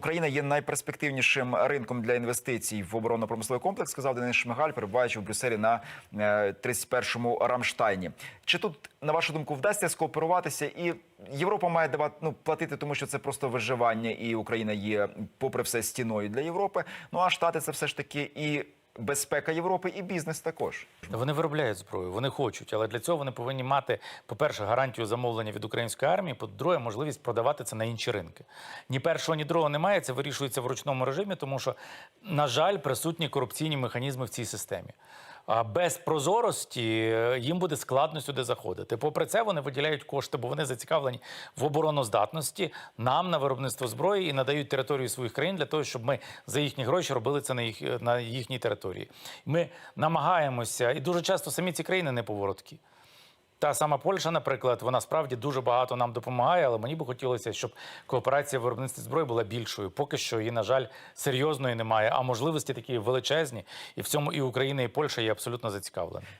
Україна є найперспективнішим ринком для інвестицій в оборонно-промисловий комплекс, сказав Денис Шмигаль, перебуваючи в Брюсселі на е, 31-му Рамштайні. Чи тут, на вашу думку, вдасться скооперуватися? І Європа має давати ну платити, тому що це просто виживання, і Україна є, попри все, стіною для Європи. Ну а Штати це все ж таки і безпека Європи, і бізнес також. Вони виробляють зброю, вони хочуть, але для цього вони повинні мати, по-перше, гарантію замовлення від української армії, по-друге, можливість продавати це на інші ринки. Ні першого, ні другого немає. Це вирішується в ручному режимі, тому що, на жаль, присутні корупційні механізми в цій системі. Без прозорості е, їм буде складно сюди заходити. Попри це, вони виділяють кошти, бо вони зацікавлені в обороноздатності нам на виробництво зброї і надають територію своїх країн для того, щоб ми за їхні гроші робили це на їх на їхній території. Ми намагаємося, і дуже часто самі ці країни неповороткі. Та сама Польща, наприклад, вона справді дуже багато нам допомагає, але мені би хотілося, щоб кооперація в виробництві зброї була більшою. Поки що її, на жаль, серйозної немає. А можливості такі величезні, і в цьому і Україна, і Польща є абсолютно зацікавлені.